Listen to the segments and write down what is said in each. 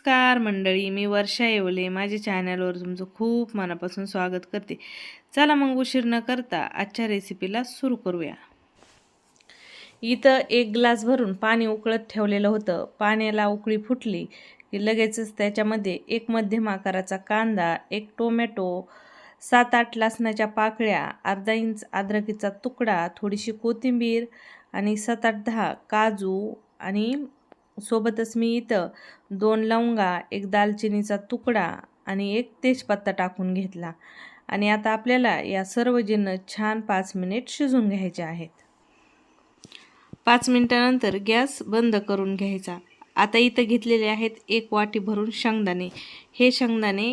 नमस्कार मंडळी मी वर्षा येवले. माझ्या चॅनलवर तुमचं खूप मनापासून स्वागत करते. चला मग उशीर न करता आजच्या रेसिपीला सुरू करूया. इथं एक ग्लास भरून पाणी उकळत ठेवलेलं होतं. पाण्याला उकळी फुटली की लगेचच त्याच्यामध्ये एक मध्यम आकाराचा कांदा एक टोमॅटो सात आठ लसणाच्या पाकळ्या अर्धा इंच अद्रकीचा तुकडा थोडीशी कोथिंबीर आणि सात आठ दहा काजू आणि सोबतच मी इथं दोन लवंगा एक दालचिनीचा तुकडा आणि एक तेजपत्ता टाकून घेतला. आणि आता आपल्याला या सर्व जिन्न छान पाच मिनिट शिजून घ्यायचे आहेत. पाच मिनिटानंतर गॅस बंद करून घ्यायचा. आता इथं घेतलेले आहेत एक वाटी भरून शेंगदाणे. हे शेंगदाणे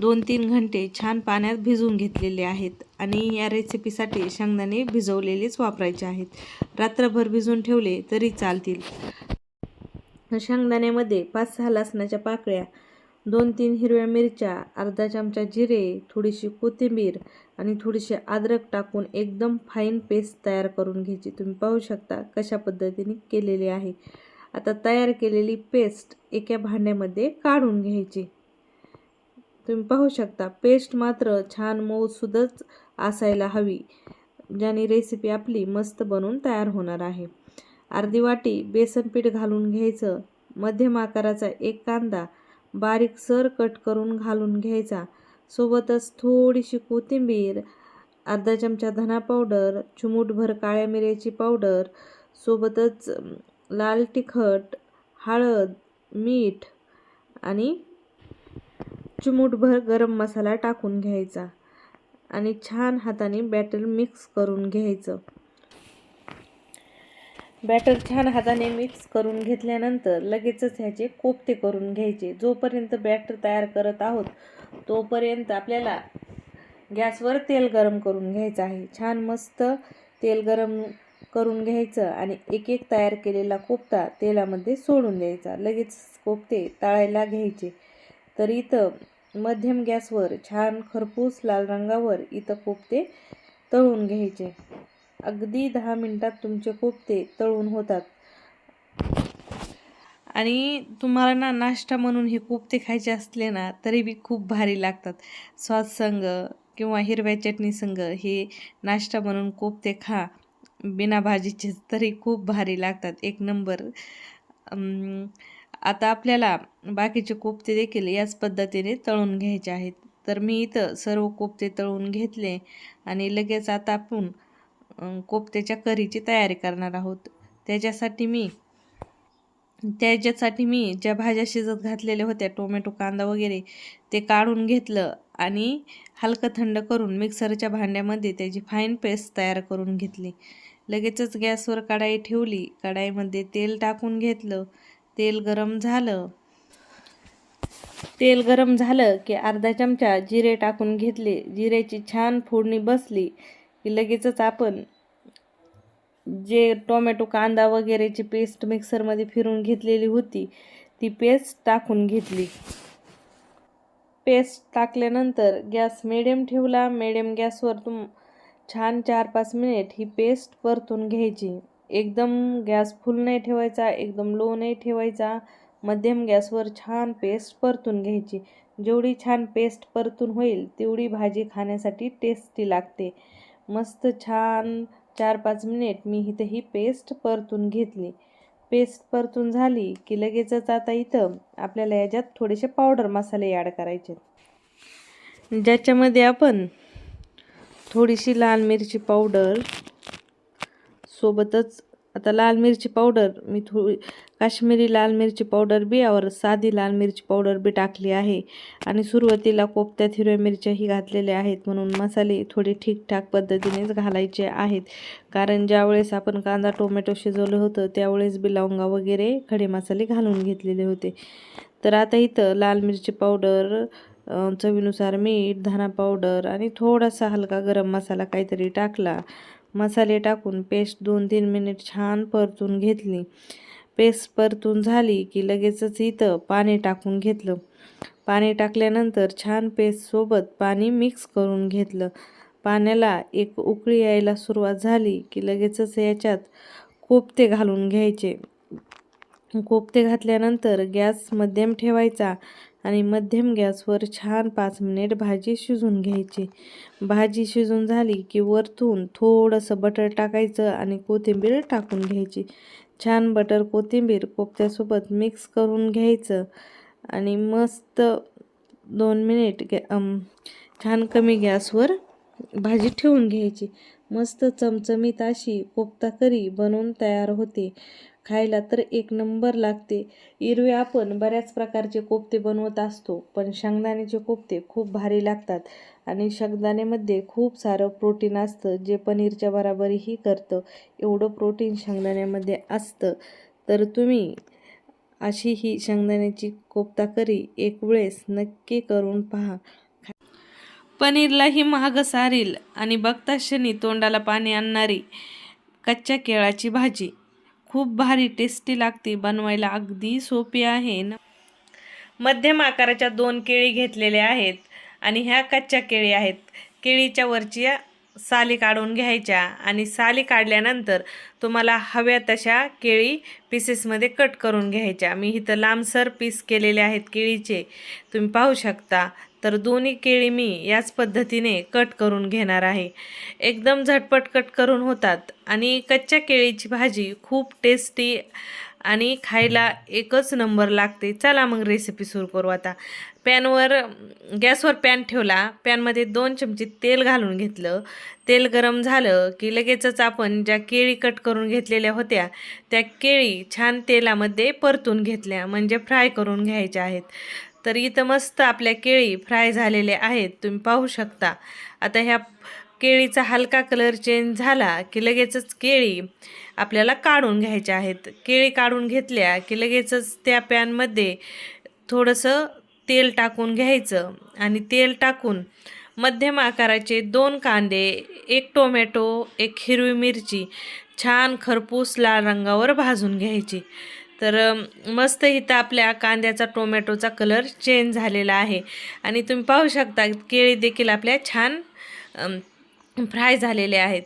दोन तीन घंटे छान पाण्यात भिजवून घेतलेले आहेत आणि या रेसिपीसाठी शेंगदाणे भिजवलेलेच वापरायचे आहेत. रात्रभर भिजून ठेवले तरी चालतील. शेंगदाण्यामध्ये पाच सहा लसणाच्या पाकळ्या दोन तीन हिरव्या मिरच्या अर्धा चमचा जिरे थोडीशी कोथिंबीर आणि थोडीशी अद्रक टाकून एकदम फाईन पेस्ट तयार करून घ्यायची. तुम्ही पाहू शकता कशा पद्धतीने केलेली आहे. आता तयार केलेली पेस्ट एका भांड्यामध्ये काढून घ्यायची. तुम्ही पाहू शकता पेस्ट मात्र छान मऊसुदच असायला हवी ज्याने रेसिपी आपली मस्त बनून तयार होणार आहे. अर्धी वाटी बेसनपीठ घालून घ्यायचं. मध्यम आकाराचा एक कांदा बारीक सर कट करून घालून घ्यायचा. सोबतच थोडीशी कोथिंबीर अर्धा चमचा धना पावडर चिमूटभर काळ्या मिऱ्याची पावडर सोबतच लाल तिखट हळद मीठ आणि चिमूटभर गरम मसाला टाकून घ्यायचा आणि छान हाताने बॅटर मिक्स करून घ्यायचं. बॅटर छान हाताने मिक्स करून घेतल्यानंतर लगेचच ह्याचे कोफ्ते करून घ्यायचे. जोपर्यंत बॅटर तयार करत आहोत तोपर्यंत आपल्याला गॅसवर तेल गरम करून घ्यायचं आहे. छान मस्त तेल गरम करून घ्यायचं आणि एक एक तयार केलेला कोफ्ता तेलामध्ये सोडून द्यायचा. लगेच कोफ्ते तळायला घ्यायचे. तर इथं मध्यम गॅसवर छान खरपूस लाल रंगावर इथं कोफ्ते तळून घ्यायचे. अगदी दहा मिनटात तुमचे कोफ्ते तळून होतात. आणि तुम्हाला ना नाश्ता म्हणून हे कोफ्ते खायचे असले ना तरी बी खूप भारी लागतात. स्वादसंग संग किंवा हिरव्या चटणी संग हे नाश्ता म्हणून कोफ्ते खा. बिना भाजीचे तरी खूप भारी लागतात. एक नंबर. आता आपल्याला बाकीचे कोफ्ते देखील याच पद्धतीने तळून घ्यायचे आहेत. तर मी इथं सर्व कोफ्ते तळून घेतले आणि लगेच आता आपण कोफ्त्याच्या करीची तयारी करणार आहोत. त्याच्यासाठी मी त्याच्यासाठी मी ज्या भाज्या शिजत घातलेल्या होत्या टोमॅटो कांदा वगैरे ते काढून घेतलं आणि हलकं थंड करून मिक्सरच्या भांड्यामध्ये त्याची फाईन पेस्ट तयार करून घेतली. लगेचच गॅसवर कढाई ठेवली. कढाईमध्ये तेल टाकून घेतलं. तेल गरम झालं. तेल गरम झालं की अर्धा चमचा जिरे टाकून घेतले. जिऱ्याची छान फोडणी बसली. की लगेचच आपण जे टोमॅटो कांदा वगैरेची पेस्ट मिक्सरमध्ये फिरून घेतलेली होती ती पेस्ट टाकून घेतली. पेस्ट टाकल्यानंतर गॅस मिडियम ठेवला. मिडियम गॅसवर तुम छान चार पाच मिनिट ही पेस्ट परतून घ्यायची. एकदम गॅस फुल नाही ठेवायचा एकदम लो नाही ठेवायचा. मध्यम गॅसवर छान पेस्ट परतून घ्यायची. जेवढी छान पेस्ट परतून होईल तेवढी भाजी खाण्यासाठी टेस्टी लागते. मस्त छान चार पाच मिनिट मी इथं ही पेस्ट परतून घेतली. पेस्ट परतून झाली की लगेचच आता इथं आपल्याला याच्यात थोडेसे पावडर मसाले ॲड करायचे. ज्याच्यामध्ये आपण थोडीशी लाल मिरची पावडर सोबतच आता लाल मिरची पावडर मी थोडी काश्मीरी लाल मिरची पावडर बी यावर साधी लाल मिरची पावडर बी टाकली आहे. आणि सुरुवातीला कोपत्यात हिरव्या मिरच्याही घातलेल्या आहेत म्हणून मसाले थोडे ठीकठाक पद्धतीनेच घालायचे आहेत. कारण ज्यावेळेस आपण कांदा टोमॅटो शिजवलं होतं त्यावेळेस बी लवंगा वगैरे खडे मसाले घालून घेतलेले होते. तर आता इथं लाल मिरची पावडर चवीनुसार मीठ धना पावडर आणि थोडासा हलका गरम मसाला काहीतरी टाकला. मसाले टाकून पेस्ट दोन तीन मिनिट छान परतून घेतली. पेस्ट परतून झाली की लगेचच इथं पाणी टाकून घेतलं. पाणी टाकल्यानंतर छान पेस्टसोबत पाणी मिक्स करून घेतलं. पाण्याला एक उकळी यायला सुरुवात झाली की लगेचच याच्यात कोपते घालून घ्यायचे. कोपते घातल्यानंतर गॅस मध्यम ठेवायचा. आणि मध्यम गॅसवर छान पाच मिनिट भाजी शिजून घ्यायची. भाजी शिजून झाली की वरतून थोडंसं बटर टाकायचं आणि कोथिंबीर टाकून घ्यायची. छान बटर कोथिंबीर कोफ्त्यासोबत मिक्स करून घ्यायचं आणि मस्त दोन मिनिट गॅ छान कमी गॅसवर भाजी ठेवून घ्यायची. मस्त चमचमीत अशी कोफ्ता करी बनवून तयार होते. खायला तर एक नंबर लागते. एरवी आपण बऱ्याच प्रकारचे कोफ्ते बनवत असतो पण शेंगदाण्याचे कोफ्ते खूप भारी लागतात आणि शेंगदाण्यामध्ये खूप सारं प्रोटीन असतं जे पनीरच्या बराबरीही करतं. एवढं प्रोटीन शेंगदाण्यामध्ये असतं. तर तुम्ही अशी ही शेंगदाण्याची कोफ्ता करी एक वेळेस नक्की करून पहा. पनीरलाही महाग सारील आणि बघता क्षणी तोंडाला पाणी आणणारी कच्च्या केळाची भाजी. खूप भारी टेस्टी लागते बनवायला अगदी सोपी आहे न. मध्यम आकाराच्या दोन केळी घेतलेल्या आहेत आणि ह्या कच्च्या केळी आहेत. केळीच्या वरच्या साली काढून घ्यायच्या आणि साली काढल्यानंतर तुम्हाला हव्या तशा केळी पीसेसमध्ये कट करून घ्यायच्या. मी इथं लांबसर पीस केलेले आहेत केळीचे. तुम्ही पाहू शकता. तर दोन्ही केळी मी याच पद्धतीने कट करून घेणार आहे. एकदम झटपट कट करून होतात आणि कच्च्या केळीची भाजी खूप टेस्टी आणि खायला एकच नंबर लागते. चला मग रेसिपी सुरू करू आता. पॅनवर गॅसवर पॅन ठेवला. पॅनमध्ये दोन चमचे तेल घालून घेतलं. तेल गरम झालं की लगेचच आपण ज्या केळी कट करून घेतलेल्या होत्या त्या केळी छान तेलामध्ये परतून घेतल्या. म्हणजे फ्राय करून घ्यायच्या आहेत. तर इथं मस्त आपल्या केळी फ्राय झालेल्या आहेत. तुम्ही पाहू शकता. आता ह्या केळीचा हलका कलर चेंज झाला की लगेचच केळी आपल्याला काढून घ्यायच्या आहेत. केळी काढून घेतल्या की लगेचच त्या पॅनमध्ये थोडंसं तेल टाकून घ्यायचं आणि तेल टाकून मध्यम आकाराचे दोन कांदे एक टोमॅटो एक हिरवी मिरची छान खरपूस लाल रंगावर भाजून घ्यायची. तर मस्त इथं आपल्या कांद्याचा टोमॅटोचा कलर चेंज झालेला आहे. आणि तुम्ही पाहू शकता केळी देखील आपल्या छान फ्राय झालेले आहेत.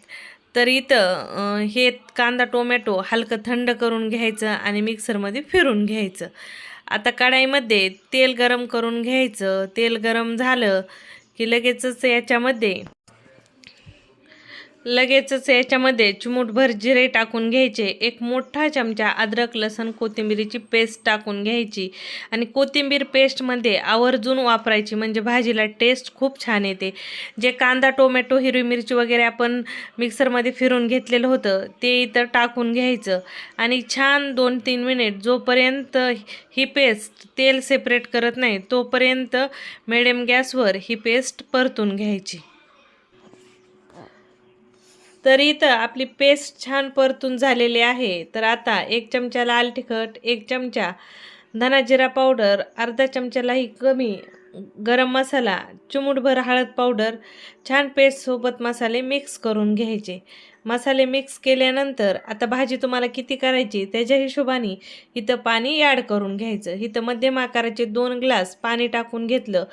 तर इथं हे कांदा टोमॅटो हलकं थंड करून घ्यायचं आणि मिक्सरमध्ये फिरून घ्यायचं. आता कढाईमध्ये तेल गरम करून घ्यायचं. तेल गरम झालं की लगेचच याच्यामध्ये लगेचच याच्यामध्ये चिमूटभर जिरे टाकून घ्यायचे. एक मोठा चमचा अद्रक लसण कोथिंबीरीची पेस्ट टाकून घ्यायची आणि कोथिंबीर पेस्टमध्ये आवर्जून वापरायची. म्हणजे भाजीला टेस्ट खूप छान येते. जे कांदा टोमॅटो हिरवी मिरची वगैरे आपण मिक्सरमध्ये फिरून घेतलेलं होतं ते इथं टाकून घ्यायचं. आणि छान दोन तीन मिनिट जोपर्यंत ही पेस्ट तेल सेपरेट करत नाही तोपर्यंत मिडियम गॅसवर ही पेस्ट परतून घ्यायची. तर इथं आपली पेस्ट छान परतून झालेली आहे. तर आता एक चमचा लाल तिखट एक चमचा धना जिरा पावडर अर्धा चमच्यालाही कमी गरम मसाला चिमूटभर हळद पावडर छान पेस्टसोबत मसाले मिक्स करून घ्यायचे. मसाले मिक्स केल्यानंतर आता भाजी तुम्हाला किती करायची त्याच्या हिशोबाने इथं पाणी ॲड करून घ्यायचं. इथं मध्यम आकाराचे दोन ग्लास पाणी टाकून घेतलं.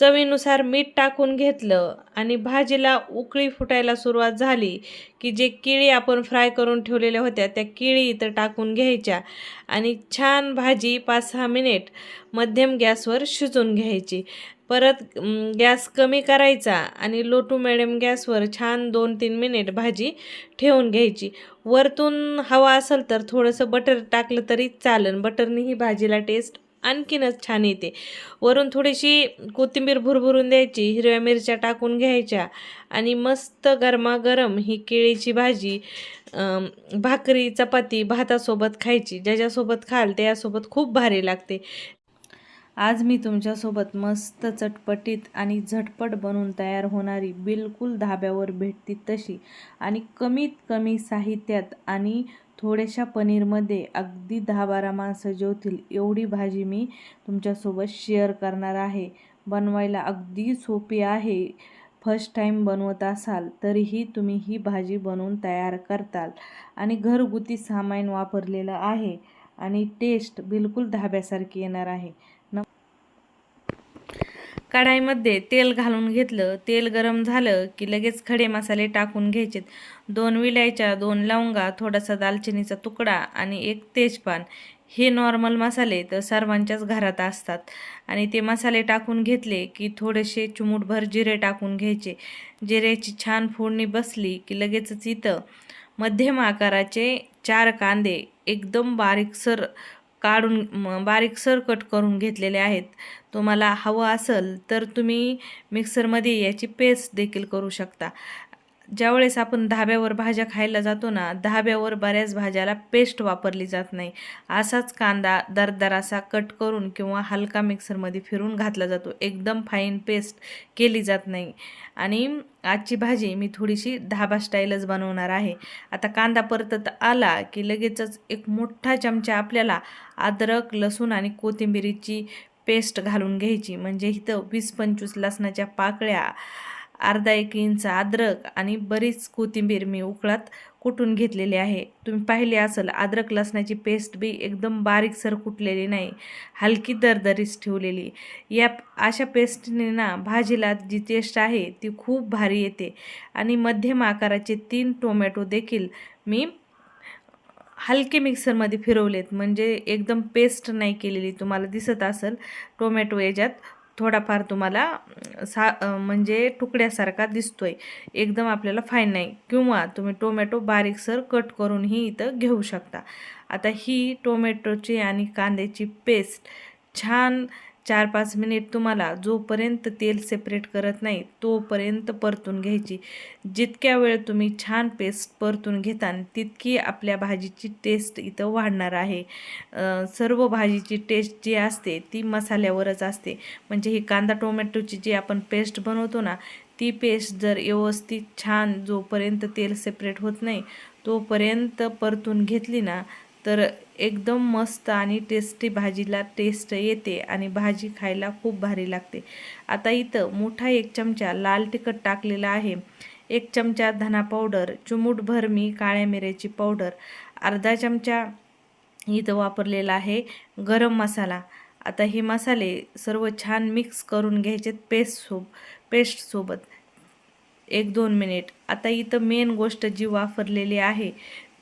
चवीनुसार मीठ टाकून घेतलं आणि भाजीला उकळी फुटायला सुरुवात झाली की जे केळी आपण फ्राय करून ठेवलेल्या होत्या त्या केळी इथं टाकून घ्यायच्या आणि छान भाजी पाच सहा मिनिट मध्यम गॅसवर शिजून घ्यायची. परत गॅस कमी करायचा आणि लो टू मिडियम गॅसवर छान दोन तीन मिनिट भाजी ठेवून घ्यायची. वरतून हवा असेल तर थोडंसं बटर टाकलं तरी चालेल. बटरनी ही भाजीला टेस्ट आणखीनच छान येते. वरून थोडीशी कोथिंबीर भुरभुरून द्यायची हिरव्या मिरच्या टाकून घ्यायच्या आणि मस्त गरमागरम ही केळीची भाजी भाकरी चपाती भातासोबत खायची. ज्याच्यासोबत खाल त्यासोबत खूप भारी लागते. आज मी तुमच्यासोबत मस्त चटपटीत आणि झटपट बनवून तयार होणारी बिलकुल धाब्यावर भेटती तशी आणि कमीत कमी साहित्यात आणि थोड्याशा पनीरमध्ये अगदी दहा बारा माणसं जेवतील एवढी भाजी मी तुमच्यासोबत शेअर करणार आहे. बनवायला अगदी सोपी आहे. फर्स्ट टाईम बनवत असाल तरीही तुम्ही ही भाजी बनवून तयार करताल. आणि घरगुती सामान वापरलेलं आहे. आणि टेस्ट बिलकुल धाब्यासारखी येणार आहे. कढाईमध्ये तेल घालून घेतलं. तेल गरम झालं की लगेच खडे मसाले टाकून घ्यायचेत. दोन विलायच्या दोन लवंगा थोडासा दालचिनीचा तुकडा आणि एक तेजपान. हे नॉर्मल मसाले तर सर्वांच्याच घरात असतात. आणि ते मसाले टाकून घेतले की थोडेसे चुमूटभर जिरे टाकून घ्यायचे. जिऱ्याची छान फोडणी बसली की लगेचच इथं मध्यम आकाराचे चार कांदे एकदम बारीकसर काढून बारीकसर कट करून घेतलेले आहेत. तुम्हाला हवं असेल तर तुम्ही मिक्सरमध्ये याची पेस्ट देखील करू शकता. ज्यावेळेस आपण धाब्यावर भाज्या खायला जातो ना धाब्यावर बऱ्याच भाज्याला पेस्ट वापरली जात नाही. असाच कांदा दरदर असा कट करून किंवा हलका मिक्सरमध्ये फिरून घातला जातो. एकदम फाईन पेस्ट केली जात नाही. आणि आजची भाजी मी थोडीशी धाबा स्टाईलच बनवणार आहे. आता कांदा परतत आला की लगेचच एक मोठा चमचा आपल्याला अद्रक लसूण आणि कोथिंबिरीची पेस्ट घालून घ्यायची. म्हणजे इथं वीस पंचवीस लसणाच्या पाकळ्या अर्धा एक इंच अद्रक आणि बरीच कोथिंबीर मी उकळात कुटून घेतलेली आहे. तुम्ही पाहिले असेल अद्रक लसणाची पेस्ट बी एकदम बारीकसर कुटलेली नाही हलकी दरदरीच ठेवलेली. या अशा पेस्टने ना भाजीला जी टेस्ट आहे ती खूप भारी येते. आणि मध्यम आकाराचे तीन टोमॅटो देखील मी हलके मिक्सरमध्ये फिरवलेत म्हणजे एकदम पेस्ट नाही केलेली तुम्हाला दिसत असेल टोमॅटो याच्यात. थोडाफार तुम्हाला सा म्हणजे तुकड्यासारखा दिसतो आहे एकदम आपल्याला फाईन नाही. किंवा तुम्ही टोमॅटो बारीकसर कट करूनही इथं घेऊ शकता. आता ही टोमॅटोची आणि कांद्याची पेस्ट छान चार पाच मिनिट तुम्हाला जोपर्यंत तेल सेपरेट करत नाही तोपर्यंत परतून घ्यायची. जितक्या वेळ तुम्ही छान पेस्ट परतून घेता तितकी आपल्या भाजीची टेस्ट इथं वाढणार आहे. सर्व भाजीची टेस्ट जी असते ती मसाल्यावरच असते. म्हणजे ही कांदा टोमॅटोची जी आपण पेस्ट बनवतो ना ती पेस्ट जर व्यवस्थित छान जोपर्यंत तेल सेपरेट होत नाही तोपर्यंत परतून घेतली ना तर एकदम मस्त आणि टेस्टी भाजीला टेस्ट येते आणि भाजी खायला खूप भारी लागते. आता इथं मोठा एक चमचा लाल तिखट टाकलेला आहे. एक चमचा धना पावडर चुमूट मी काळ्या मिऱ्याची पावडर अर्धा चमचा इथं वापरलेला आहे गरम मसाला. आता हे मसाले सर्व छान मिक्स करून घ्यायचे पेस्ट सोब पेस्टसोबत एक दोन मिनिट आता इथं मेन गोष्ट जी वापरलेली आहे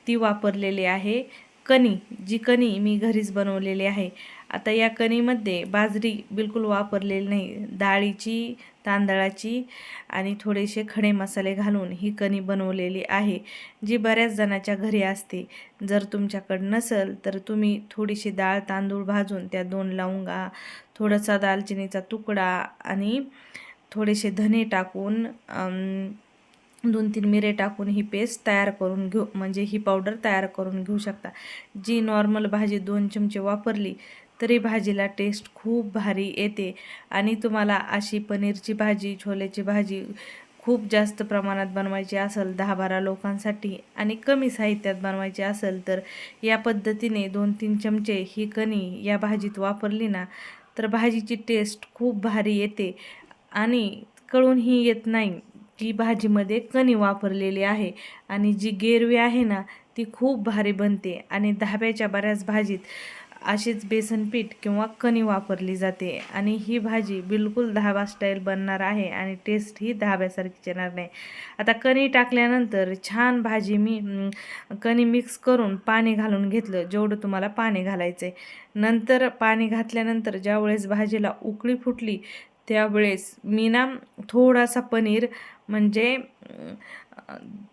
ती वापरलेली आहे कणी जी कणी मी घरीच बनवलेली आहे. आता या कणीमध्ये बाजरी बिलकुल वापरलेली नाही. डाळीची तांदळाची आणि थोडेसे खडे मसाले घालून ही कणी बनवलेली आहे जी बऱ्याच जणाच्या घरी असते. जर तुमच्याकडं नसेल तर तुम्ही थोडीशी डाळ तांदूळ भाजून त्या दोन लवंगा थोडासा दालचिनीचा तुकडा आणि थोडेसे धने टाकून दोन तीन मिरे टाकून ही पेस्ट तयार करून घेऊ. म्हणजे ही पावडर तयार करून घेऊ शकता. जी नॉर्मल भाजी दोन चमचे वापरली तरी भाजीला टेस्ट खूप भारी येते. आणि तुम्हाला अशी पनीरची भाजी छोल्याची भाजी खूप जास्त प्रमाणात बनवायची असेल दहा बारा लोकांसाठी आणि कमी साहित्यात बनवायची असेल तर या पद्धतीने दोन तीन चमचे ही कणी या भाजीत वापरली ना तर भाजीची टेस्ट खूप भारी येते. आणि कळूनही येत नाही ही भाजीमध्ये कणी वापरलेली आहे आणि जी गेरवी आहे ना ती खूप भारी बनते आणि धाब्याच्या बऱ्याच भाजीत अशीच बेसनपीठ किंवा कणी वापरली जाते आणि ही भाजी बिलकुल धाबा स्टाईल बनणार आहे आणि टेस्ट ही धाब्यासारखीच येणार नाही. आता कणी टाकल्यानंतर छान भाजी मी कणी मिक्स करून पाणी घालून घेतलं जेवढं तुम्हाला पाणी घालायचं आहे नंतर पाणी घातल्यानंतर ज्यावेळेस भाजीला उकळी फुटली त्यावेळेस मी ना थोडासा पनीर म्हणजे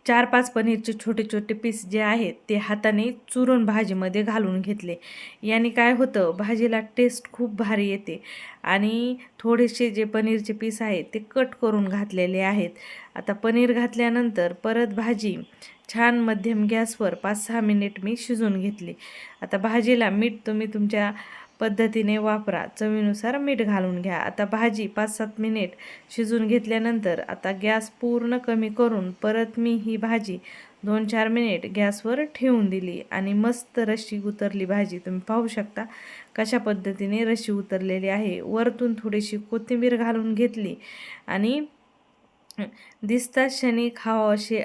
चार पाच पनीरचे छोटे छोटे पीस जे आहेत ते हाताने चुरून भाजीमध्ये घालून घेतले. याने काय होतं भाजीला टेस्ट खूप भारी येते आणि थोडेसे जे पनीरचे पीस आहेत ते कट करून घातलेले आहेत. आता पनीर घातल्यानंतर परत भाजी छान मध्यम गॅसवर पाच सहा मिनिट मी शिजवून घेतली. आता भाजीला मीठ तुम्ही तुमच्या पद्धतीने वापरा. चवीनुसार मीठ घालून घ्या. आता भाजी पाच सात मिनिट शिजून घेतल्यानंतर आता गॅस पूर्ण कमी करून परत मी ही भाजी दोन चार मिनिट गॅसवर ठेवून दिली आणि मस्त रशी उतरली भाजी. तुम्ही पाहू शकता कशा पद्धतीने रशी उतरलेली आहे. वरतून थोडीशी कोथिंबीर घालून घेतली आणि दिसता क्षणी खावा असे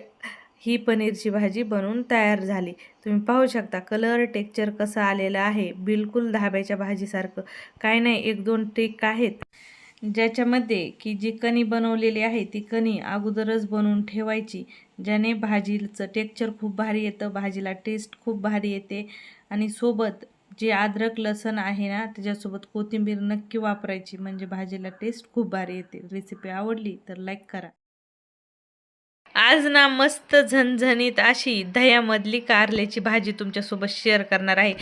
ही पनीरची भाजी बनवून तयार झाली. तुम्ही पाहू शकता कलर टेक्चर कसं आलेलं आहे. बिलकुल धाब्याच्या भाजीसारखं. काय नाही एक दोन टेक आहेत. ज्याच्यामध्ये की जी कणी बनवलेली आहे ती कणी अगोदरच बनवून ठेवायची ज्याने भाजीचं टेक्चर खूप भारी येतं भाजीला टेस्ट खूप भारी येते. आणि सोबत जे अद्रक लसण आहे ना त्याच्यासोबत कोथिंबीर नक्की वापरायची. म्हणजे भाजीला टेस्ट खूप भारी येते. रेसिपी आवडली तर लाईक करा. आज ना मस्त झणझणीत अशी दह्यामधली कारल्याची भाजी तुमच्यासोबत शेअर करणार आहे.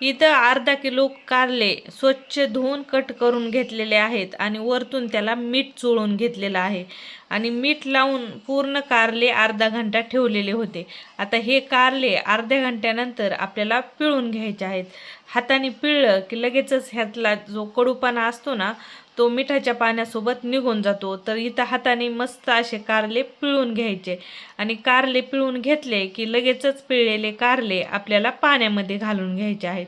इथं अर्धा किलो कारले स्वच्छ धुवून कट करून घेतलेले आहेत आणि वरतून त्याला मीठ चोळून घेतलेलं आहे. आणि मीठ लावून पूर्ण कारले अर्धा घंटा ठेवलेले होते. आता हे कारले अर्ध्या घंट्यानंतर आपल्याला पिळून घ्यायचे आहेत. हाताने पिळलं की लगेचच ह्यातला जो कडूपणा असतो ना तो मिठाच्या पाण्यासोबत निघून जातो. तर इथं हाताने मस्त असे कारले पिळून घ्यायचे. आणि कारले पिळून घेतले की लगेचच पिळलेले कारले आपल्याला पाण्यामध्ये घालून घ्यायचे आहेत.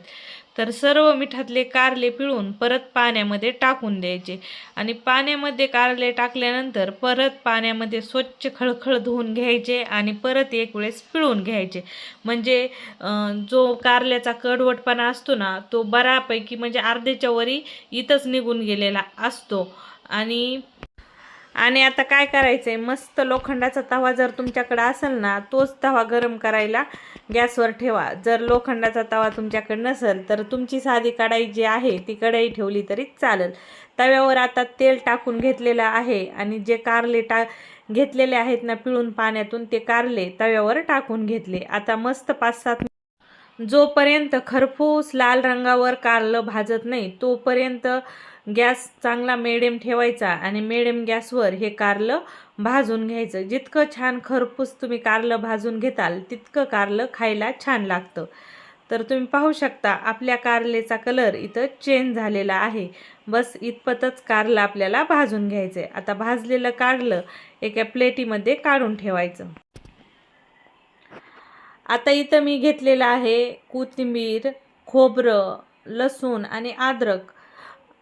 तर सर्व मिठातले कारले पिळून परत पाण्यामध्ये टाकून द्यायचे. आणि पाण्यामध्ये कारले टाकल्यानंतर परत पाण्यामध्ये स्वच्छ खळखळ धुवून घ्यायचे आणि परत एक वेळेस पिळून घ्यायचे. म्हणजे जो कारल्याचा कडवटपणा असतो ना तो बऱ्यापैकी म्हणजे अर्ध्याच्या वरी इथंच निघून गेलेला असतो. आणि आणि आता काय करायचं आहे मस्त लोखंडाचा तवा जर तुमच्याकडं असेल ना तोच तवा गरम करायला गॅसवर ठेवा. जर लोखंडाचा तवा तुमच्याकडे नसेल तर तुमची साधी कढाई जी आहे ती कढाई ठेवली तरी चालेल. तव्यावर आता तेल टाकून घेतलेलं आहे आणि जे कारले टा घेतलेले आहेत ना पिळून पाण्यातून ते कारले तव्यावर टाकून घेतले. आता मस्त पाच सात जोपर्यंत खरफूस लाल रंगावर कारलं भाजत नाही तोपर्यंत गॅस चांगला मिडियम ठेवायचा आणि मिडियम गॅसवर हे कारलं भाजून घ्यायचं. जितकं छान खरपूस तुम्ही कारलं भाजून घेताल तितकं कारलं खायला छान लागतं. तर तुम्ही पाहू शकता आपल्या कारलेचा कलर इथं चेंज झालेला आहे. बस इतपतच कारलं आपल्याला भाजून घ्यायचं आहे आता भाजलेलं कारलं एका प्लेटीमध्ये काढून ठेवायचं. आता इथं मी घेतलेलं आहे कोथिंबीर खोबरं लसूण आणि अद्रक.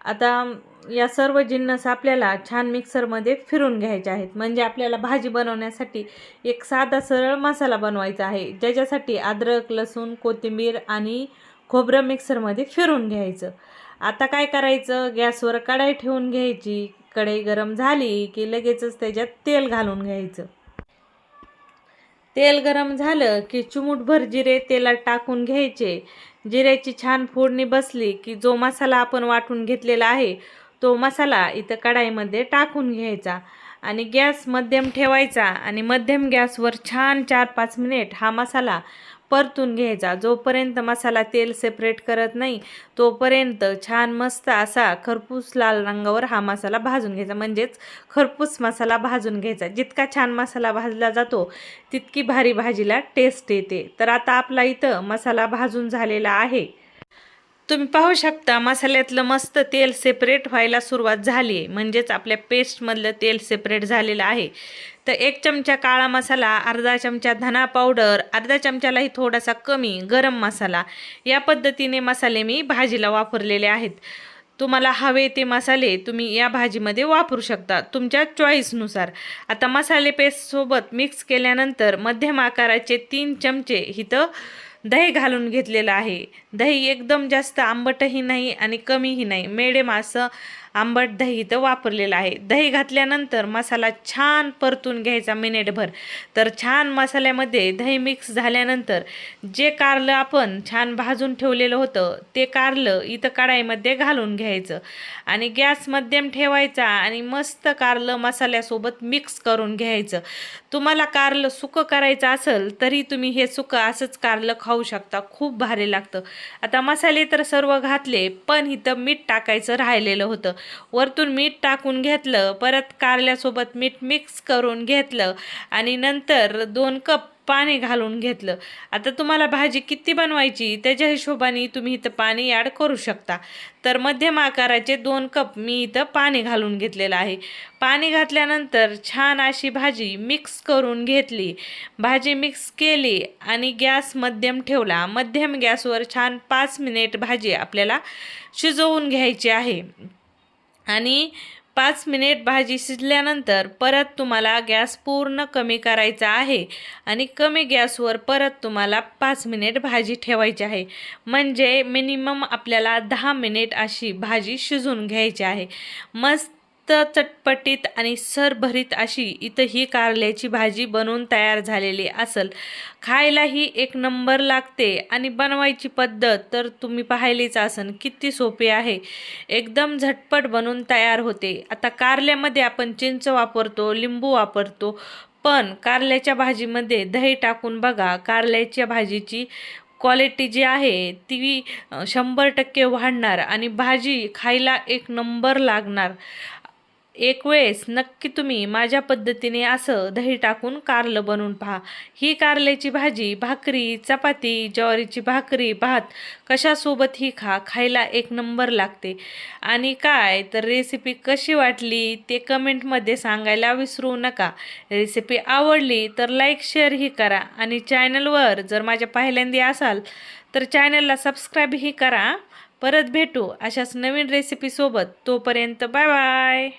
आता या सर्व जिन्नस आपल्याला छान मिक्सरमध्ये फिरून घ्यायचे आहेत. म्हणजे आपल्याला भाजी बनवण्यासाठी एक साधा सरळ मसाला बनवायचा आहे. ज्याच्यासाठी अद्रक लसूण कोथिंबीर आणि खोबरं मिक्सरमध्ये फिरून घ्यायचं. आता काय करायचं? गॅसवर कढाई ठेवून घ्यायची. कढई गरम झाली की लगेचच त्याच्यात तेल घालून घ्यायचं. तेल गरम झालं की चिमूटभर जिरे तेलात टाकून घ्यायचे. जिऱ्याची छान फोडणी बसली की जो मसाला आपण वाटून घेतलेला आहे तो मसाला इथं कढाईमध्ये टाकून घ्यायचा आणि गॅस मध्यम ठेवायचा आणि मध्यम गॅसवर छान चार पाच मिनिट हा मसाला परतून घ्यायचा. जोपर्यंत मसाला तेल सेपरेट करत नाही तोपर्यंत छान मस्त असा खरपूस लाल रंगावर हा मसाला भाजून घ्यायचा. म्हणजेच खरपूस मसाला भाजून घ्यायचा. जितका छान मसाला भाजला जातो तितकी भारी भाजीला टेस्ट येते. तर आता आपला इथं मसाला भाजून झालेला आहे. तुम्ही पाहू शकता मसाल्यातलं मस्त तेल सेपरेट व्हायला सुरुवात झाली आहे. म्हणजेच आपल्या पेस्टमधलं तेल सेपरेट झालेलं आहे. तर एक चमचा काळा मसाला अर्धा चमचा धना पावडर अर्धा चमच्यालाही थोडासा कमी गरम मसाला. या पद्धतीने मसाले मी भाजीला वापरलेले आहेत. तुम्हाला हवे ते मसाले तुम्ही या भाजीमध्ये वापरू शकता तुमच्या चॉईसनुसार आता मसाले पेस्टसोबत मिक्स केल्यानंतर मध्यम आकाराचे तीन चमचे इथं दही घालून घेतलेलं आहे. दही एकदम जास्त आंबटही नाही आणि कमीही नाही. मेडे मासं आंबट दही इथं वापरलेलं आहे. दही घातल्यानंतर मसाला छान परतून घ्यायचा मिनिटभर. तर छान मसाल्यामध्ये दही मिक्स झाल्यानंतर जे कारलं आपण छान भाजून ठेवलेलं होतं ते कारलं इथं कढाईमध्ये घालून घ्यायचं. आणि गॅस मध्यम ठेवायचा आणि मस्त कारलं मसाल्यासोबत मिक्स करून घ्यायचं. तुम्हाला कारलं सुकं करायचं असेल तरी तुम्ही हे सुकं असंच कारलं खाऊ शकता. खूप भारी लागतं. आता मसाले तर सर्व घातले पण इथं मीठ टाकायचं राहिलेलं होतं. वरतून मीठ टाकून घेतलं परत कारल्यासोबत मीठ मिक्स करून घेतलं आणि नंतर दोन कप पाणी घालून घेतलं. आता तुम्हाला भाजी किती बनवायची त्याच्या हिशोबाने तुम्ही इथं पाणी ॲड करू शकता. तर मध्यम आकाराचे दोन कप मी इथं पाणी घालून घेतलेलं आहे. पाणी घातल्यानंतर छान अशी भाजी मिक्स करून घेतली. भाजी मिक्स केली आणि गॅस मध्यम ठेवला. मध्यम गॅसवर छान पाच मिनिट भाजी आपल्याला शिजवून घ्यायची आहे. आणि पाच मिनिट भाजी शिजल्यानंतर परत तुम्हाला गॅस पूर्ण कमी करायचा आहे आणि कमी गॅसवर परत तुम्हाला पाच मिनिट भाजी ठेवायची आहे. म्हणजे मिनिमम आपल्याला दहा मिनिट अशी भाजी शिजून घ्यायची आहे. मस्त मस्त चटपटीत आणि सरभरीत अशी इथं ही कारल्याची भाजी बनवून तयार झालेली असेल. खायलाही एक नंबर लागते आणि बनवायची पद्धत तर तुम्ही पाहिलीच असन किती सोपी आहे. एकदम झटपट बनवून तयार होते. आता कारल्यामध्ये आपण चिंच वापरतो लिंबू वापरतो पण कारल्याच्या भाजीमध्ये दही टाकून बघा कारल्याच्या भाजीची क्वालिटी जी आहे ती शंभर टक्के वाढणार आणि भाजी खायला एक नंबर लागणार. एक वेळेस नक्की तुम्ही माझ्या पद्धतीने असं दही टाकून कारलं बनवून पहा. ही कारल्याची भाजी भाकरी चपाती ज्वारीची भाकरी भात कशासोबत ही खा खायला एक नंबर लागते. आणि काय तर रेसिपी कशी वाटली ते कमेंटमध्ये सांगायला विसरू नका. रेसिपी आवडली तर लाईक शेअरही करा. आणि चॅनलवर जर माझ्या पहिल्यांदा असाल तर चॅनलला सबस्क्राईबही करा. परत भेटू अशाच नवीन रेसिपीसोबत तोपर्यंत बाय बाय